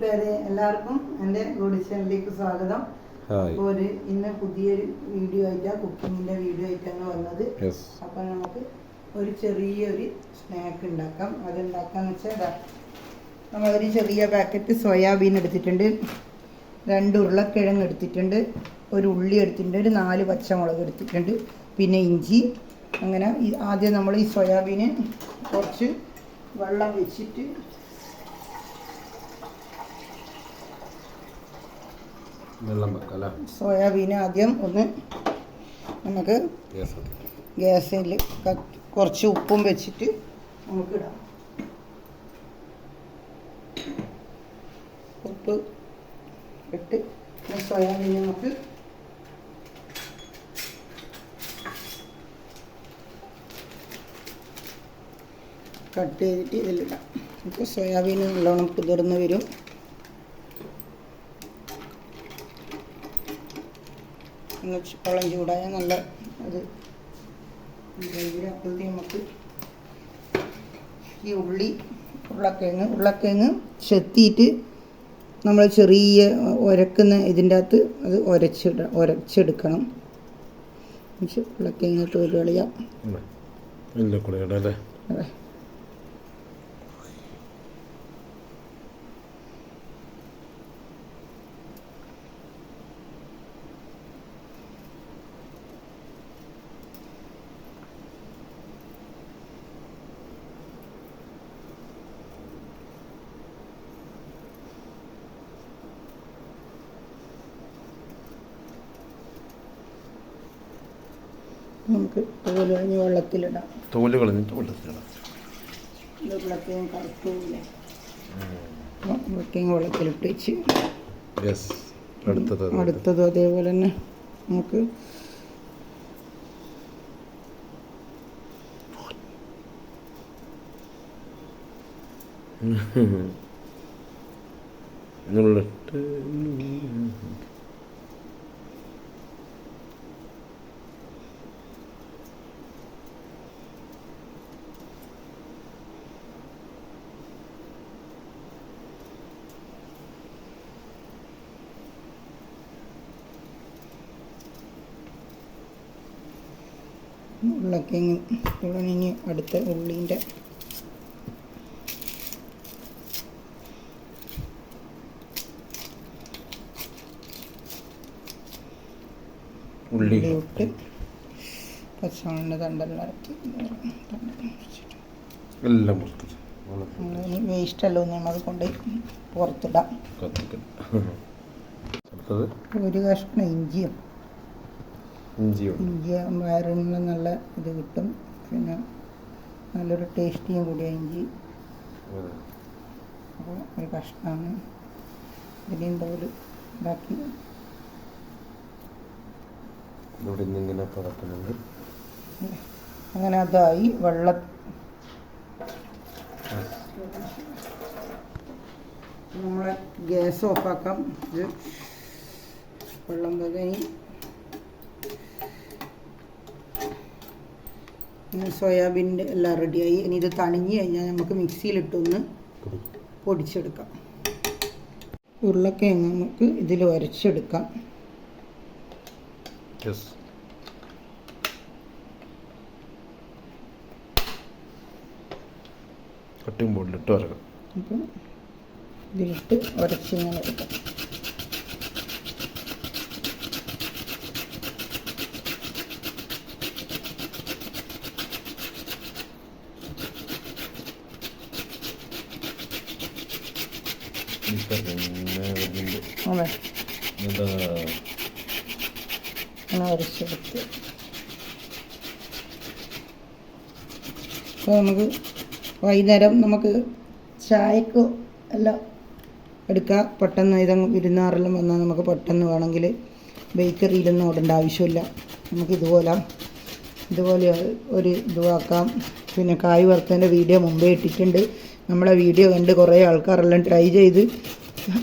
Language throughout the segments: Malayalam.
കൂട്ടുകാരെ എല്ലാവർക്കും എന്റെ ഗുഡ് ചാനലിലേക്ക് സ്വാഗതം അപ്പോൾ ഒരു ഇന്ന് പുതിയൊരു വീഡിയോ ആയിട്ടാ കുക്കിങ്ങിന്റെ വീഡിയോ ആയിട്ടാണ് വന്നത്. അപ്പോൾ നമുക്ക് ഒരു ചെറിയൊരു സ്നാക്ക് ഉണ്ടാക്കാം. അതുണ്ടാക്കാന്ന് വെച്ചാൽ ഇതാ നമ്മളൊരു ചെറിയ പാക്കറ്റ് സോയാബീൻ എടുത്തിട്ടുണ്ട്. രണ്ട് ഉരുളക്കിഴങ്ങ് എടുത്തിട്ടുണ്ട്. ഒരു ഉള്ളി എടുത്തിട്ടുണ്ട്. ഒരു നാല് പച്ചമുളക് എടുത്തിട്ടുണ്ട്. പിന്നെ ഇഞ്ചി. അങ്ങനെ ആദ്യം നമ്മൾ ഈ സോയാബീന് കുറച്ച് വെള്ളം വെച്ചിട്ട് വെള്ളം വെക്കാം അല്ലേ സോയാബീൻ ആദ്യം ഒന്ന് നമുക്ക് ഗ്യാസിൽ കുറച്ച് ഉപ്പും വെച്ചിട്ട് നമുക്ക് ഇടാം. ഉപ്പ് ഇട്ട് സോയാബീൻ നമുക്ക് കട്ട് ചെയ്തിട്ട് ഇതിലിടാം. നമുക്ക് സോയാബീൻ നല്ലോണം കുതിർന്ന് വരും. ഒന്ന് വെള്ളം ചൂടായ നല്ല അത് അപ്പോഴത്തെ നമുക്ക് ഈ ഉള്ളി ഉരുളക്കിഴങ്ങ് ഉരുളക്കിഴങ്ങ് ചെത്തിയിട്ട് നമ്മൾ ചെറിയ ഉരക്കുന്ന ഇതിന്റെ അകത്ത് അത് ഉരച്ചിട ഉരച്ചെടുക്കണം. ഉള്ളക്കിഴങ്ങ് കളയാം. കൂടെ അതെ. നമുക്ക് തോൽ കളഞ്ഞ് വെള്ളത്തിലിടാം. തോൽ കളഞ്ഞിട്ട് വെള്ളത്തിലിടാം. ഇത് ഉരുളക്കിഴങ്ങ് കറുത്തൂല്ലേ ഉരുളക്കിഴങ്ങ് വെള്ളത്തിലിട്ട് വെച്ച് അടുത്തത്. അടുത്തതും അതേപോലെ തന്നെ നമുക്ക് ഉരുളക്കിഴങ്ങ് ഉടനെ അടുത്ത ഉള്ളീന്റെ ഉള്ളി. ഇട്ട് പച്ചമുളകിന്റെ തണ്ടെല്ലാം ഇറക്കി എല്ലാം നമ്മളിനി വേസ്റ്റെല്ലാം കൊണ്ട് പുറത്തിടാം. ഒരു കഷ്ണം ഇഞ്ചിയും. ഇഞ്ചി വയറിന് നല്ല ഇത് കിട്ടും. പിന്നെ നല്ലൊരു ടേസ്റ്റിയും കൂടിയാണ് ഇഞ്ചി. അപ്പോൾ ഒരു കഷ്ണമാണ് ഇതിനെയും തോൽ ഇതാക്കി. അങ്ങനെ അതായി വെള്ള നമ്മളെ ഗ്യാസ് ഓഫാക്കാം. ഇത് വെള്ളം പകനി സോയാബീന്റെ എല്ലാം റെഡിയായി. ഇനി ഇത് തണിഞ്ഞ് കഴിഞ്ഞാൽ നമുക്ക് മിക്സിയിലിട്ടൊന്ന് പൊടി. പൊടിച്ചെടുക്കാം. ഉരുളക്കിഴങ്ങ് നമുക്ക് ഇതിൽ ഉരച്ചെടുക്കാം യെസ് കട്ടിങ് ബോർഡിലിട്ട് വരകം അപ്പം ഇതിലിട്ട് ഉരച്ചിങ്ങനെ എടുക്കാം. അതെ. അങ്ങനെ അപ്പോൾ നമുക്ക് വൈകുന്നേരം നമുക്ക് ചായക്ക് എല്ലാം എടുക്കാം. പെട്ടെന്ന് ഇതങ്ങ് വിരുന്നാറെല്ലാം വന്നാൽ നമുക്ക് പെട്ടെന്ന് വേണമെങ്കിൽ ബേക്കറിയിലൊന്നും ഓടേണ്ട ആവശ്യമില്ല. നമുക്ക് ഇതുപോലെ ഇതുപോലെ ഒരു ഇതുവാക്കാം. പിന്നെ കായ് വറുത്തതിന്റെ വീഡിയോ മുമ്പേ ഇട്ടിട്ടുണ്ട്. നമ്മളെ വീഡിയോ കണ്ട് കുറേ ആൾക്കാരെല്ലാം ട്രൈ ചെയ്ത്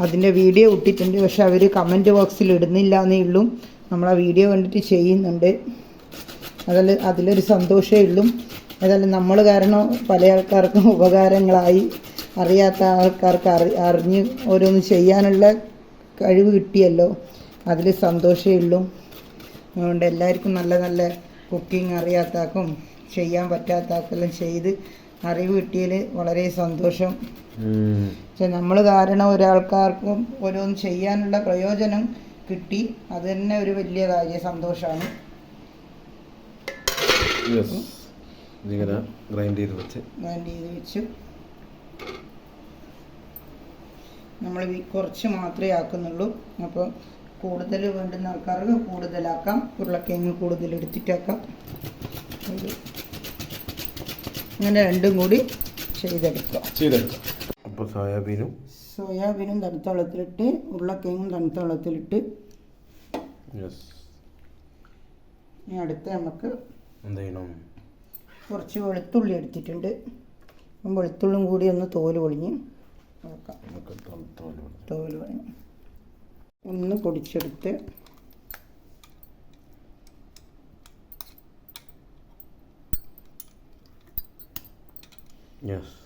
അതിന്റെ വീഡിയോ ഇട്ടിട്ടുണ്ട്. പക്ഷെ അവർ കമന്റ് ബോക്സിൽ ഇടുന്നില്ല എന്നേ ഉള്ളൂ. നമ്മളെ വീഡിയോ കണ്ടിട്ട് ചെയ്യുന്നുണ്ട്. അതിൽ അതിലൊരു സന്തോഷമേ ഉള്ളൂ. അതല്ല നമ്മൾ കാരണം പല ആൾക്കാർക്കും ഉപകാരങ്ങളായി. അറിയാത്ത ആൾക്കാർക്ക് അറി അറിഞ്ഞ് ഓരോന്ന് ചെയ്യാനുള്ള കഴിവ് കിട്ടിയല്ലോ. അതിൽ സന്തോഷമേ ഉള്ളൂ. അതുകൊണ്ട് എല്ലാവർക്കും നല്ല നല്ല കുക്കിംഗ് അറിയാത്താക്കും ചെയ്യാൻ പറ്റാത്താക്കെല്ലാം ചെയ്ത് അറിവ് കിട്ടിയതിൽ വളരെ സന്തോഷം. പക്ഷെ നമ്മൾ കാരണം ഒരാൾക്കാർക്കും ഓരോന്ന് ചെയ്യാനുള്ള പ്രയോജനം കിട്ടി. അത് തന്നെ ഒരു വലിയ കാര്യ സന്തോഷമാണ്. ഇതിങ്ങനെ ഗ്രൈൻഡ് ചെയ്ത് വെച്ച്. ഗ്രൈൻഡ് ചെയ്ത് വെച്ച്. നമ്മൾ കുറച്ച് മാത്രമേ ആക്കുന്നുള്ളൂ. അപ്പോൾ കൂടുതൽ വേണ്ടുന്ന ആൾക്കാർക്ക് കൂടുതലാക്കാം. ഉരുളക്കിഴങ്ങ് കൂടുതൽ എടുത്തിട്ടാക്കാം. ഇത് അങ്ങനെ രണ്ടും കൂടി ചെയ്തെടുക്കുക. ചെയ്തെടുക്കാം. അപ്പോൾ സോയാബീനും സോയാബീനും തണുത്ത വെള്ളത്തിലിട്ട് ഉരുളക്കിഴങ്ങും തണുത്ത വെള്ളത്തിലിട്ട് യെസ് ഇനി അടുത്ത് നമുക്ക് എന്ത് ചെയ്യണം? കുറച്ച് വെളുത്തുള്ളി എടുത്തിട്ടുണ്ട്. അപ്പം വെളുത്തുള്ളിയും കൂടി ഒന്ന് തോൽ പൊളിഞ്ഞ് നോക്കാം. നമുക്ക് തണുത്തോലോ തോൽ പൊളിഞ്ഞ്. ഒന്ന് പൊടിച്ചെടുത്ത്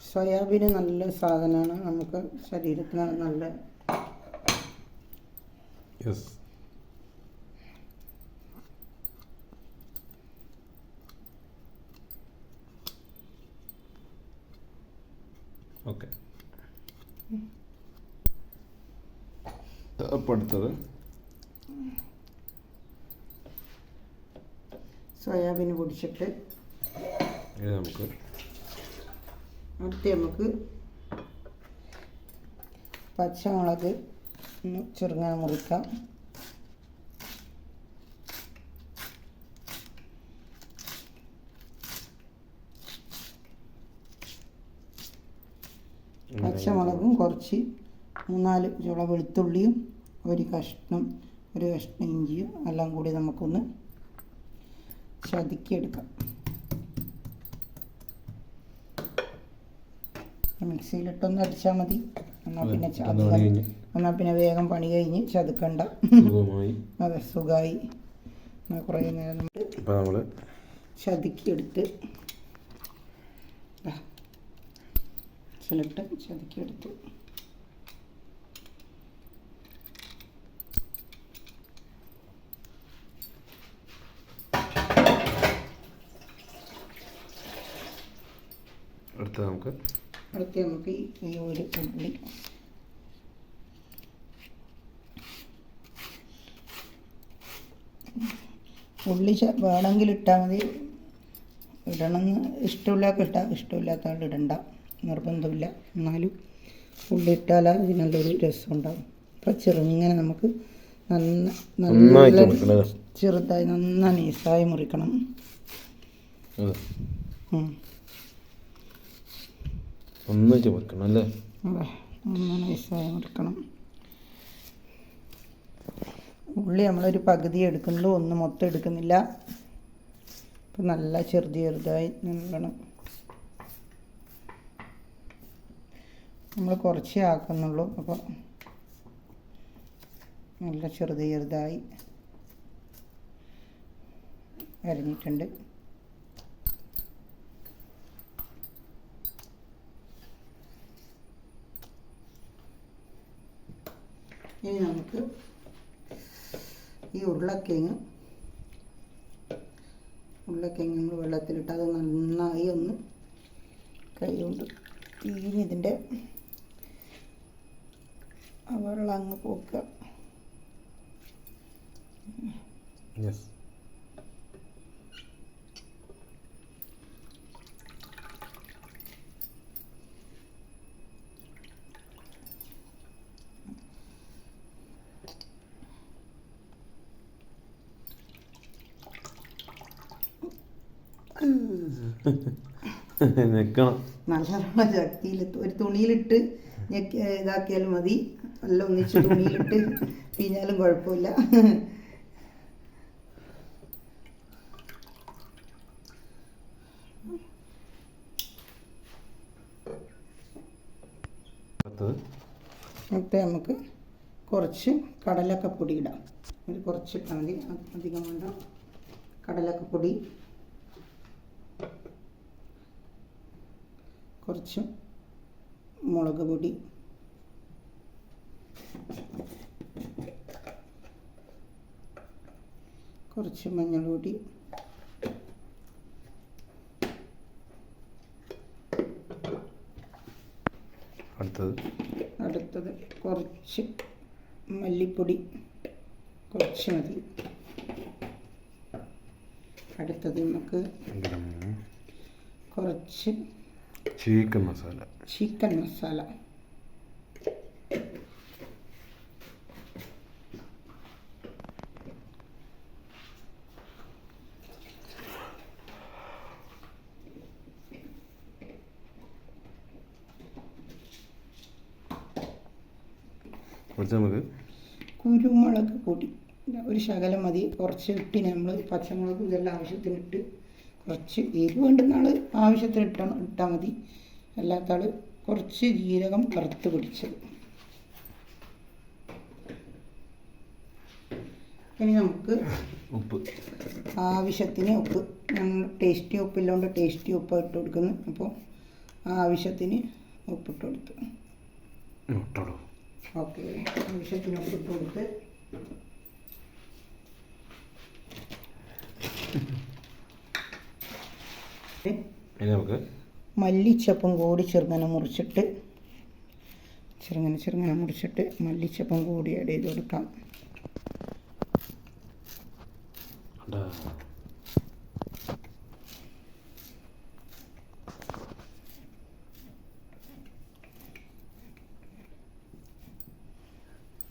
സോയാബീൻ നല്ല സാധനമാണ്. നമുക്ക് ശരീരത്തിന് നല്ല ഓക്കെ അപ്പോൾ അടുത്തത്. സോയാബീൻ പൊടിച്ചിട്ട് ഇത് നമുക്ക് അടുത്ത് നമുക്ക് പച്ചമുളക് ഒന്ന് ചെറുങ്ങനെ മുറിക്കാം. പച്ചമുളകും കുറച്ച് മൂന്നാൽ ചുള വെളുത്തുള്ളിയും ഒരു കഷ്ണം ഒരു കഷ്ണം ഇഞ്ചിയും എല്ലാം കൂടി നമുക്കൊന്ന് ചതുക്കിയെടുക്കാം. മിക്സിയിലിട്ടൊന്ന് അടിച്ചാൽ മതി. എന്നാൽ പിന്നെ എന്നാൽ പിന്നെ വേഗം പണി കഴിഞ്ഞ് ചതുക്കണ്ട. അതെ സുഖമായി എന്നാൽ കുറേ നേരം നമ്മൾ ചതുക്കിയെടുത്ത് ചിലട്ട് ചതുക്കിയെടുത്ത് അടുത്തത് നമുക്ക് അടുത്ത് നമുക്ക് ഈ- ഒരു ഉള്ളി വേണമെങ്കിൽ ഇട്ടാൽ മതി. ഇടണമെന്ന് ഇഷ്ടമില്ലാത്ത ഇട്ടാൽ ഇഷ്ടമില്ലാത്ത ആൾ ഇടണ്ട. നിർബന്ധമില്ല. എന്നാലും ഉള്ളി ഇട്ടാൽ അതിന് നല്ലൊരു രസം ഉണ്ടാകും അപ്പം ചെറുങ്ങനെ നമുക്ക് നന്ന നല്ല ചെറുതായി നന്നായി നൈസായി മുറിക്കണം. അതെ ചുമക്കണം അല്ലേ? ഒന്ന് മുറിക്കണം ഉള്ളി നമ്മളൊരു പകുതി എടുക്കുന്നുള്ളൂ ഒന്ന് മൊത്തം എടുക്കുന്നില്ല. അപ്പം നല്ല ചെറുത് ചെറുതായി നൽകണം നമ്മൾ കുറച്ചേ ആക്കുന്നുള്ളൂ അപ്പോൾ നല്ല ചെറുത് ചെറുതായി അരിഞ്ഞിട്ടുണ്ട്. ഇനി നമുക്ക് ഈ ഉരുളക്കിഴങ്ങ് ഉരുളക്കിഴങ്ങ് നമ്മൾ വെള്ളത്തിലിട്ട് അത് നന്നായി ഒന്ന് കൈ കൊണ്ട് തീഞ്ഞ് ഇതിന്റെ വെള്ളം അങ്ങ് പോക്കുക. നിൽക്കണം നല്ല ശക്തിയിൽ ഒരു തുണിയിലിട്ട് ഞെക്കി ഇതാക്കിയാലും മതി. നല്ല ഒന്നിച്ച് തുണിയിലിട്ട് പിഞ്ഞാലും കുഴപ്പമില്ല. എന്നിട്ട് നമുക്ക് കുറച്ച് കടലക്കപ്പൊടി ഇടാം. ഒരു കുറച്ച് ഇട്ടാൽ മതി അധികം വേണ്ട. കടലക്കപ്പൊടി കുറച്ച് മുളക് പൊടി. കുറച്ച് മഞ്ഞൾ പൊടി. അടുത്തത്? അടുത്തത് കുറച്ച് മല്ലിപ്പൊടി. കുറച്ച് മതി. അടുത്തത് നമുക്ക് കുറച്ച് ചിക്കൻ മസാല. ചിക്കൻ മസാല. കുറച്ച് നമുക്ക് കുരുമുളക് പൊടി. ഒരു ശകലം മതി. കുറച്ച് ഇട്ടിന് നമ്മൾ പച്ചമുളക് ഇതെല്ലാം ആവശ്യത്തിനിട്ട് കുറച്ച് എരിവ് വേണ്ടുന്ന ആൾ ആവശ്യത്തിന് ഇട്ടാൽ ഇട്ടാൽ മതി. അല്ലാത്ത ആൾ കുറച്ച് ജീരകം വറുത്ത് പിടിച്ചത്. ഇനി നമുക്ക് ഉപ്പ്. ആവശ്യത്തിന് ഉപ്പ്. ഞങ്ങൾ ടേസ്റ്റി ഉപ്പില്ലാണ്ട് ടേസ്റ്റി ഉപ്പ് ഇട്ട് കൊടുക്കുന്നു. അപ്പോൾ ആവശ്യത്തിന് ഉപ്പിട്ട് കൊടുത്തു. ഓക്കെ. ആവശ്യത്തിന് ഉപ്പിട്ട് കൊടുത്ത് ഇനി നമുക്ക് മല്ലിച്ചപ്പും കൂടി ചെറുങ്ങനെ മുറിച്ചിട്ട് ചെറുങ്ങനെ ചെറുങ്ങനെ മുറിച്ചിട്ട് മല്ലിച്ചപ്പും കൂടി ആഡ് ചെയ്ത് കൊടുക്കാം.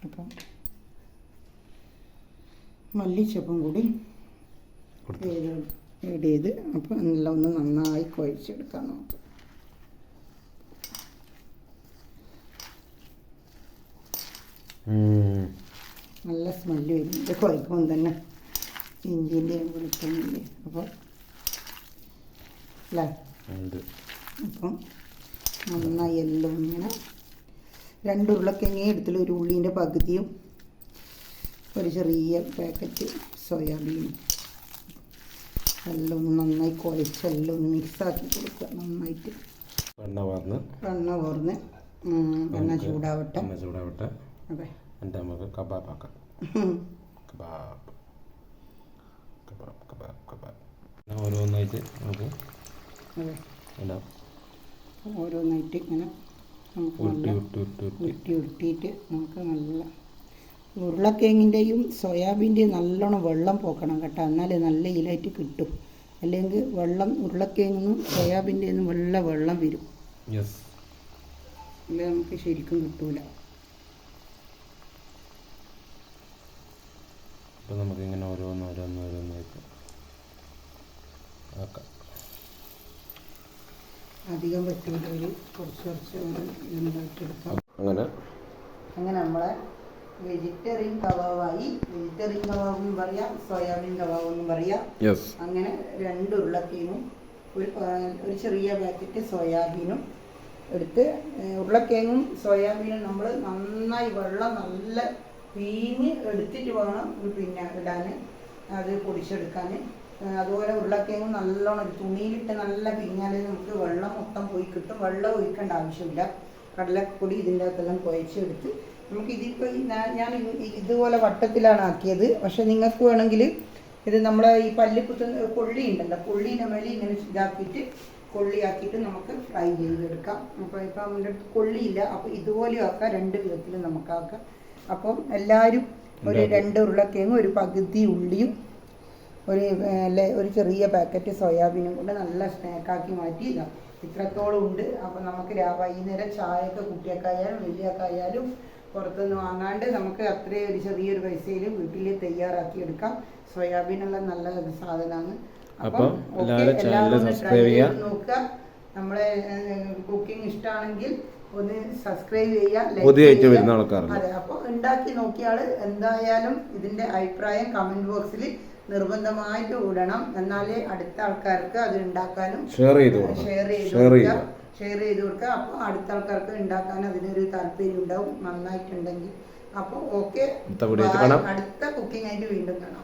അപ്പം മല്ലിച്ചപ്പും കൂടി കൊടുത്തു. ആഡ് ചെയ്ത് അപ്പോൾ എല്ലാം ഒന്ന് നന്നായി കുഴച്ചെടുക്കാൻ നോക്കും. നല്ല സ്മെല്ല് വരും. ഇത് കുഴപ്പം തന്നെ ഇഞ്ചിന്റെയും വെളുത്തുള്ളിന്റെ അപ്പോൾ അല്ലേ അപ്പം നന്നായി എല്ലാം ഇങ്ങനെ രണ്ട് ഉരുളക്കിഴങ്ങി എടുത്തില്ല ഒരു ഉള്ളീന്റെ പകുതിയും ഒരു ചെറിയ പാക്കറ്റ് സോയാബീനും എല്ലാം നന്നായി കുഴച്ച് എല്ലാം മിക്സാക്കി കൊടുക്കുക നന്നായിട്ട്. എണ്ണ വാർന്ന്. എണ്ണ വാർന്ന് വെണ്ണ ചൂടാവട്ടെ. വെണ്ണ ചൂടാവട്ടെ. അതെ. എന്നിട്ട് നമുക്ക് കബാബ് ആക്കാം. കബാബ്. Kebab kebab kebab. ഓരോന്നായിട്ട് നമുക്ക് എല്ലാം ഓരോന്നായിട്ട് ഇങ്ങനെ നമുക്ക് ഉരുട്ടി ഉരുട്ടിയിട്ട് നമുക്ക് നല്ല ഉരുളക്കിഴങ്ങിന്റെയും സോയാബീന്റെയും നല്ലോണം വെള്ളം പോക്കണം കേട്ടോ. എന്നാലേ നല്ല ഇലായിട്ട് കിട്ടും. അല്ലെങ്കിൽ വെള്ളം ഉരുളക്കിഴങ്ങും സോയാബീന്റെ നിന്നും വെള്ള വെള്ളം വരും അല്ലെ? നമുക്ക് ശരിക്കും കിട്ടൂല. അപ്പോൾ നമുക്ക് ഇങ്ങനെ ഓരോന്ന് ഓരോന്ന് ഓരോന്നായിട്ട് ആക്കാം. അധികം പറ്റൂല. ഒരു കുറച്ച് കുറച്ച് ഇതായിട്ട് അങ്ങനെ. അങ്ങനെ നമ്മളെ വെജിറ്റേറിയൻ കബാബായി വെജിറ്റേറിയൻ കവാബ് എന്ന് പറയാം സോയാബീൻ കവാബ് എന്ന് പറയാം. അങ്ങനെ രണ്ട് ഉരുളക്കിഴങ്ങും ഒരു ഒരു ചെറിയ പാക്കറ്റ് സോയാബീനും എടുത്ത് ഉരുളക്കിഴങ്ങും സോയാബീനും നമ്മൾ നന്നായി വെള്ളം നല്ല പീഞ്ഞ് എടുത്തിട്ട് വേണം പിന്നെ ഇടാൻ അത് പൊടിച്ചെടുക്കാൻ അതുപോലെ ഉരുളക്കിഴങ്ങും നല്ലോണം ഒരു തുണിയിലിട്ട് നല്ല പിഞ്ഞാലേ നമുക്ക് വെള്ളം മൊത്തം പോയി കിട്ടും. വെള്ളം ഒഴിക്കേണ്ട ആവശ്യമില്ല. കടലപ്പൊടി ഇതിന്റെ അകത്തെല്ലാം കുഴച്ചെടുത്ത് നമുക്ക് ഇതിപ്പോൾ ഞാൻ ഇതുപോലെ വട്ടത്തിലാണ് ആക്കിയത്. പക്ഷെ നിങ്ങൾക്ക് വേണമെങ്കിൽ ഇത് നമ്മളെ ഈ പല്ല് കുത്തുന്ന കൊള്ളി ഉണ്ടല്ലോ കൊള്ളീന്റെ മേലെ ഇങ്ങനെ ഇതാക്കിയിട്ട് കൊള്ളിയാക്കിയിട്ട് നമുക്ക് ഫ്രൈ ചെയ്തെടുക്കാം. അപ്പോൾ ഇപ്പം അവന്റെ അടുത്ത് കൊള്ളിയില്ല. അപ്പോൾ ഇതുപോലെ ആക്കാം രണ്ട് വിധത്തിൽ നമുക്കാക്കാം. അപ്പം എല്ലാവരും ഒരു രണ്ട് ഉരുളക്കിഴങ്ങും ഒരു പകുതി ഉള്ളിയും ഒരു അല്ലേ ഒരു ചെറിയ പാക്കറ്റ് സോയാബീനും കൊണ്ട് നല്ല സ്നാക്കാക്കി മാറ്റി ഇതാ. ഇത്രത്തോളം ഉണ്ട്. അപ്പോൾ നമുക്ക് വൈകുന്നേരം ചായയൊക്കെ വലിയൊക്കെ വലിയൊക്കെയായാലും പുറത്തുനിന്ന് വാങ്ങാണ്ട് നമുക്ക് അത്രയും ഒരു ചെറിയൊരു പൈസയിൽ വീട്ടിൽ തയ്യാറാക്കി എടുക്കാം. സോയാബീനുള്ള നല്ല സാധനമാണ്. അപ്പം എല്ലാവരും സബ്സ്ക്രൈബ് ചെയ്യുക. നോക്കുക. നമ്മളെ കുക്കിംഗ് ഇഷ്ടമാണെങ്കിൽ ഒന്ന് സബ്സ്ക്രൈബ് ചെയ്യുക. അതെ അപ്പോൾ ഉണ്ടാക്കി നോക്കിയാൽ എന്തായാലും ഇതിന്റെ അഭിപ്രായം കമന്റ് ബോക്സിൽ നിർബന്ധമായിട്ട് ഇടണം. എന്നാലേ അടുത്ത ആൾക്കാർക്ക് അത് ഉണ്ടാക്കാനും ഷെയർ ചെയ്ത് ഷെയർ ചെയ്ത് ഷെയർ ചെയ്ത് കൊടുക്കുക. അപ്പോൾ അടുത്ത ആൾക്കാർക്ക് ഉണ്ടാക്കാൻ അതിനൊരു താല്പര്യം ഉണ്ടാവും. നന്നായിട്ടുണ്ടെങ്കിൽ. അപ്പോൾ ഓക്കെ അടുത്ത കുക്കിംഗ് ആയിട്ട് വീണ്ടും കാണാം.